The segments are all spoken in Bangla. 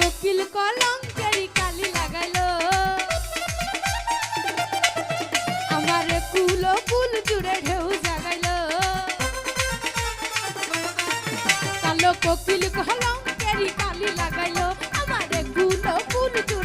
কোকিল কলঙ্কেরি কালি লাগাইলো আমার কুল ফুল জুড়ে ঢেউ জাগাইলো। কালো কোকিল কলঙ্কেরি কালি লাগাইলো। আমার কুল ফুল জুড়ে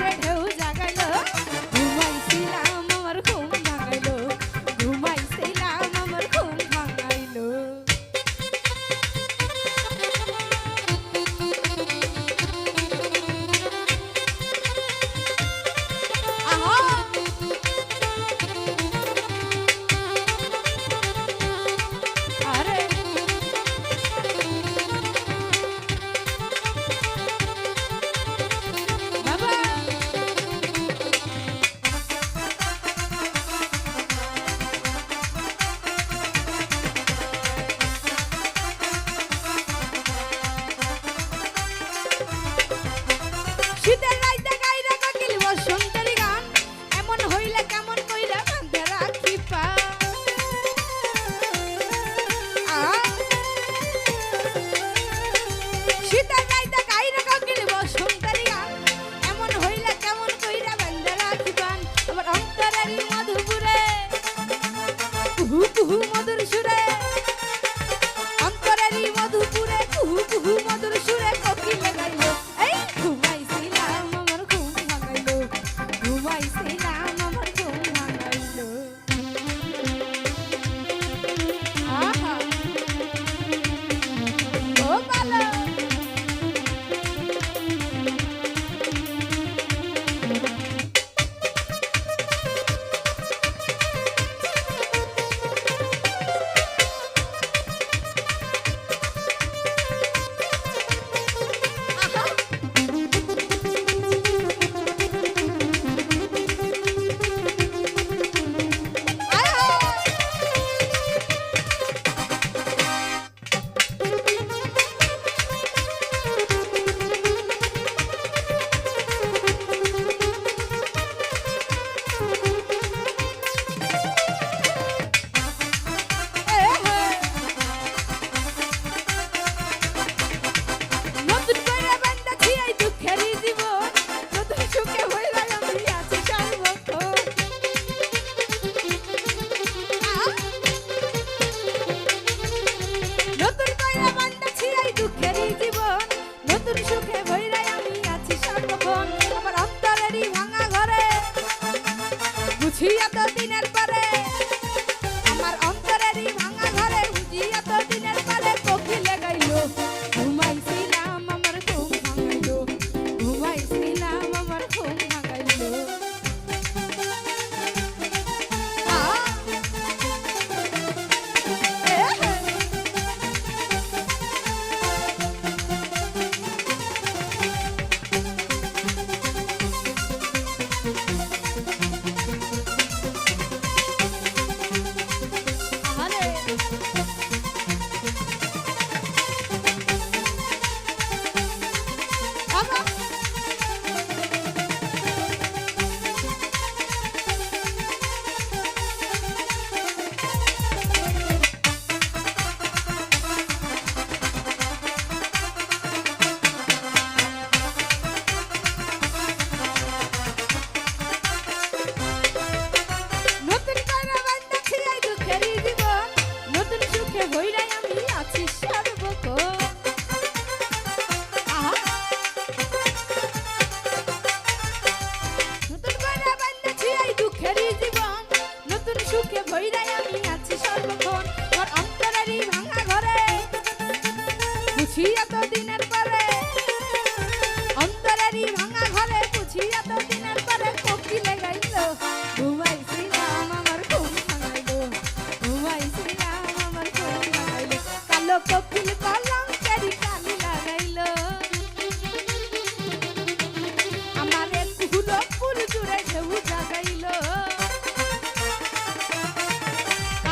বুঝি এত দিনের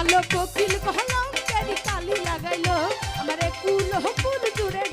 কালো কোকিল কলম কালি লাগাইলো। আমারে কুল কুল জুড়ে